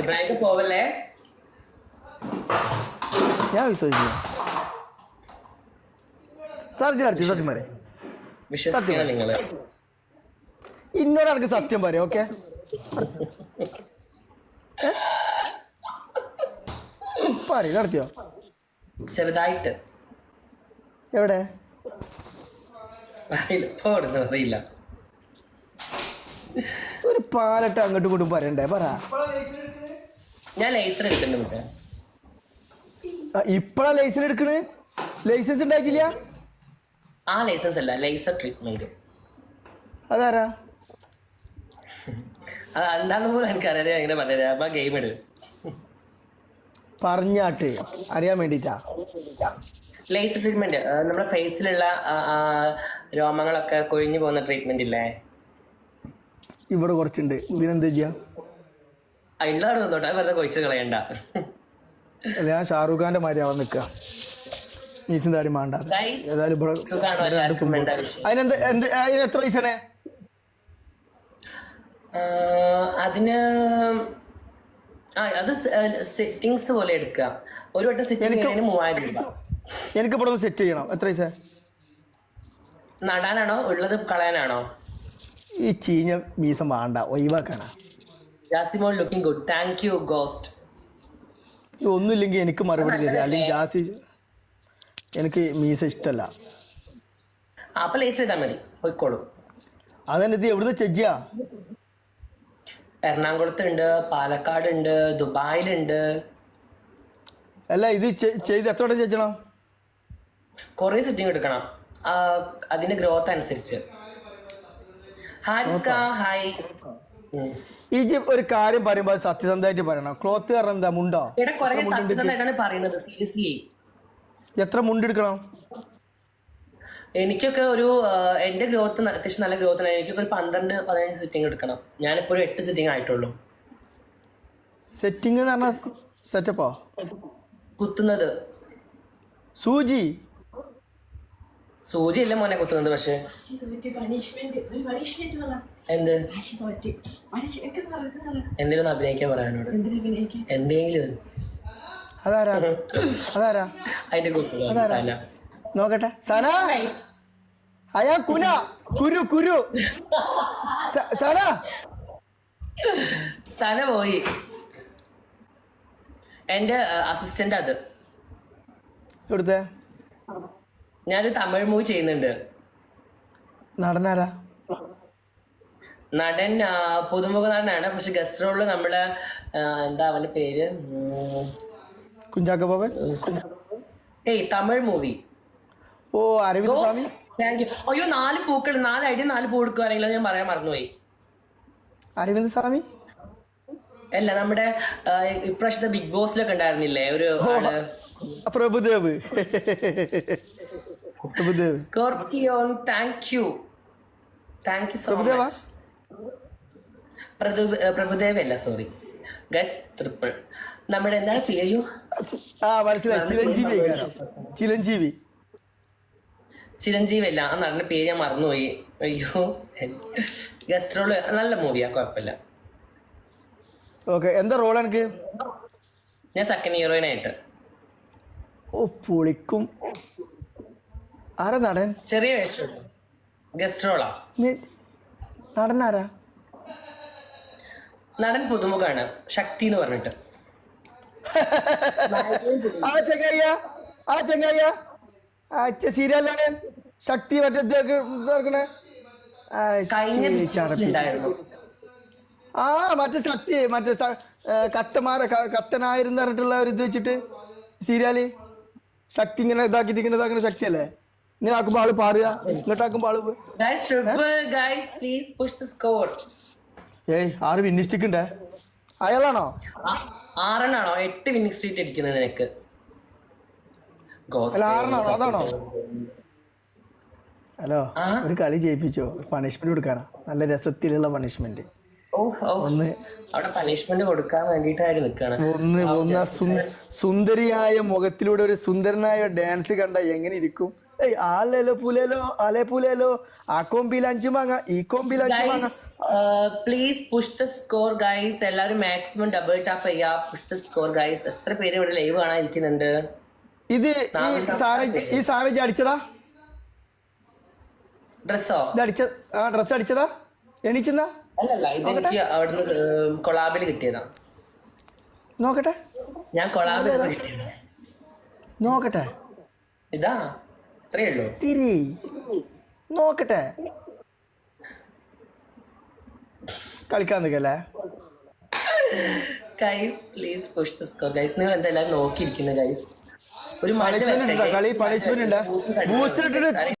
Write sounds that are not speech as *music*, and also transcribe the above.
Break പോവല്ലേ? ഞാൻ സത്യം പറയാം. വിശ്വസിക്കണം നിങ്ങൾ. ഇന്നോട് എനിക്ക് സത്യം പറയാം ഓക്കെ? പറയും നടത്തിയോ? ചെറുതായിട്ട്. എവിടെ? അറിയില്ല ഒരു പാലട്ട് അങ്ങോട്ടും ഇങ്ങോട്ടും പറയണ്ടേ പറ. ഞാൻ ലേസർ എടുക്കുന്നുണ്ട് മുട്ടേ ആ, ഇപ്പഴാ ലൈസൻസ് എടുക്കണ്? ലൈസൻസ് ഉണ്ടാക്കില്ല ആ ലൈസൻസ് അല്ല ലേസർ ട്രീറ്റ്മെന്റ് അതാരാ? *laughs* അത് എന്താണെന്ന് പോലും എനിക്കറിയാതെ ഞാൻ ഇങ്ങനെ പറഞ്ഞത് അപ്പൊ ഗെയിം ഇട്. പറഞ്ഞാട്ട് അറിയാൻ വേണ്ടിട്ടാ. ലേസർ ട്രീറ്റ്മെന്റ് നമ്മുടെ ഫേസിലുള്ള രോമങ്ങളൊക്കെ കൊഴിഞ്ഞു പോകുന്ന ട്രീറ്റ്മെന്റ് ഇല്ലേ? ഇവിടെ കുറച്ചുണ്ട്. ഇതിനെന്താ ചെയ്യാ? നിന്നോട്ടെ വെറുതെ കൊഴിച്ച് കളയണ്ട. ഞാൻ ഷാറൂഖ് ഖാന്റെ മാതിരി അവൻ നിൽക്കുക നീസും താടി മാണ്ട ഏതായാലും അതിനെന്ത് എന്ത് അതിന് എത്ര ആ, അതിന് ആ അത് സെറ്റിങ്സ് പോലെ എടുക്കുക. ഒരു വട്ടം സെറ്റിംഗ് മൂവായിരം രൂപ. എനിക്ക് ഇവിടെ സെറ്റ് ചെയ്യണം. എത്ര പൈസ? നടാനാണോ? ഉള്ളത് കളയാനാണോ? ഈ ചീഞ്ഞ മീസം വേണ്ട. ഒഴിവാക്കാനാ. Jasimol looking good thank you ghost ഒന്നുമില്ലെങ്കിൽ എനിക്ക് മറുപടി തരിക. അല്ലെങ്കിൽ ജാസി എനിക്ക് മീസ ഇഷ്ടമല്ല അപ്പൊ ലേസ് ചെയ്താൽ മതി. പോയിക്കോളൂ. അതന്നെ ഇത് എവിടുന്ന് ചെജ്ജിയാ എറണാകുളത്തുണ്ട് പാലക്കാടുണ്ട് ദുബായിലുണ്ട്. അല്ല ഇത് ചെയ്ത് എത്ര ചെയ്യണം? കുറെ സെറ്റിംഗ് എടുക്കണം. അതിന്റെ ഗ്രോത്ത് അനുസരിച്ച്. ഹാരിസ്ക ഹായ് ഉം. ഒരു കാര്യം പറയുമ്പോൾ സത്യസന്ധമായിട്ട് പറയണം. ക്ലോത്ത് കാരണം എന്താ? മുണ്ടോ? പറയുന്നത് സീരിയസ്ലി. എത്ര മുണ്ടെടുക്കണം എനിക്കൊക്കെ ഒരു എന്റെ ഗ്രോത്ത് അത്യാവശ്യം നല്ല ഗ്രോത്ത് എനിക്കൊക്കെ ഒരു പന്ത്രണ്ട് പതിനഞ്ച് സിറ്റിംഗ് എടുക്കണം. ഞാനിപ്പോ ഒരു എട്ട് സിറ്റിംഗ് ആയിട്ടുള്ളൂ. സെറ്റിംഗ് എന്ന് പറഞ്ഞാൽ സെറ്റപ്പോ കുത്തുന്നത്. സൂചി? സൂചി അല്ല മോനെ കുത്തുന്നത് പക്ഷെ? എന്ത്? എന്തിനൊന്ന് അഭിനയിക്കാൻ പറയാനോട് എന്തിനാ അഭിനയിക്കാൻ? എന്തെങ്കിലും. അതാരാ? അതാരാ? അതിന്റെ നോക്കട്ടെ. സന? അയാ കുന. കുരു കുരു. സന? സന പോയി. എന്റെ അസിസ്റ്റന്റ് അത്. ഇവിടുത്തെ ഞാനൊരു തമിഴ് മൂവി ചെയ്യുന്നുണ്ട്. നടനാരാ? നടൻ പുതുമുഖ നടനാണ്. പക്ഷെ ഗസ്റ്റ് റോളിൽ നമ്മൾ എന്താ അവന്റെ പേര്? കുഞ്ചാക്ക ബോബൻ? ഏയ് തമിഴ് മൂവി. ഓ അരവിന്ദ് സ്വാമി? താങ്ക് യു അയ്യോ നാല് പൂക്കൾ നാല് ഐഡിയ നാല് പൂ എടുക്കുവാണെങ്കിൽ ഞാൻ പറയാൻ മറന്നുപോയി. അരവിന്ദ് സ്വാമി? അല്ല നമ്മുടെ ഇപ്രാവശ്യത്തെ ബിഗ് ബോസിലൊക്കെ ഉണ്ടായിരുന്നില്ലേ? ഒരു Prabhudev. Scorpion thank you thank you so? Much Prabhudeva അല്ല സോറി ഗസ് ട്രിപ്പിൾ നമ്മുടെ എന്താ പേര് ആ മനസ്സിലായി. ചിരഞ്ജീവി. ചിരഞ്ജീവി ചിരഞ്ജീവി അല്ല. ആ നടന്റെ പേര് ഞാൻ മറന്നുപോയി. അയ്യോ. ഗസ്ട്രോൾ നല്ല മൂവിയാ കുഴപ്പമില്ല. ഓക്കെ എന്താ റോൾ എനിക്ക്? ഞാൻ സെക്കൻഡ് ഹീറോയിനായിട്ട് ഓ പൊളിക്കും. ആരാ നടൻ? ചെറിയ വേഷമുള്ളൂ ഗസ്ട്രോളാ നീ- നടൻ ആരാ? നടൻ പുതുമുഖാണ്. ശക്തി എന്ന് പറഞ്ഞിട്ട്. ആ ചങ്ങായ ആ ചങ്ങായ ആ സീരിയൽ നടൻ. ശക്തി മറ്റേ ആ മറ്റേ ശക്തി മറ്റേ കത്തമാര കത്തനായിരുന്നു പറഞ്ഞിട്ടുള്ള ഒരു ഇത് വെച്ചിട്ട് സീരിയൽ ശക്തി ഇങ്ങനെ ഇതാക്കിയിട്ട് ഇങ്ങനെ ഇതാക്കുന്ന ശക്തിയല്ലേ? ഇങ്ങനെ ആക്കുമ്പോ ആൾ പാറുക ഇങ്ങോട്ടാക്കുമ്പോ ആൾ ഏയ് ആറ് വിന്നിസ്റ്റിക് ഉണ്ടേ അയാളാണോ? ആറെണ്ണാണോ? എട്ട് വിന്നിംഗ് സ്ട്രീറ്റ് അടിക്കുന്നത് നിനക്ക്. ആറെണ്ണാണോ? അതാണോ? ഹലോ ഒരു കളി ജയിപ്പിച്ചോ? പണിഷ്മെന്റ് കൊടുക്കാനാ? നല്ല രസത്തിലുള്ള പണിഷ്മെന്റ് ഒന്ന്. പണിഷ്മെന്റ് കൊടുക്കാൻ ഒന്ന് ഒന്ന്. സുന്ദരിയായ മുഖത്തിലൂടെ ഒരു സുന്ദരനായ ഡാൻസ് കണ്ട എങ്ങനെ ഇരിക്കും? ഏയ് ആലേലോ pulelo, ale pulelo. മാങ്ങ ഈ കോമ്പിയിൽ അഞ്ചു മാങ്ങ guys please push the score guys എല്ലാവരും മാക്സിമം ഡബിൾ ടാപ്പ് ചെയ്യാ. പുഷ് ദ സ്കോർ ഗൈസ് എത്ര പേര് ഇവിടെ ലൈവ് കാണാൻ ഇരിക്കുന്നുണ്ട് ഇത് ഈ സാറേജ് അടിച്ചതാ? ഡ്രസ്സോ ഇത് അടിച്ച ആ ഡ്രസ് അടിച്ചതാ? എണീച്ചെന്നാ? അല്ലല്ല അവിടുന്ന് കൊളാബിൽ കിട്ടിയതാ. നോക്കട്ടെ. ഞാൻ കൊളാബിൽ കിട്ടിയതാ. നോക്കട്ടെ. ഇതാ. അത്രേ ഉള്ളൂ. തിരി. നോക്കട്ടെ. കളിക്കാൻ നിൽക്കല്ലേ? Guys please push the score guys നിങ്ങൾ എന്തെല്ലാം നോക്കിയിരിക്കുന്നു ഗൈസ് ഒരു മഴ കളി പണിഷ്മെന്റ് ഉണ്ട്? ബൂസ്റ്റർ ഇട്ടിട്ട്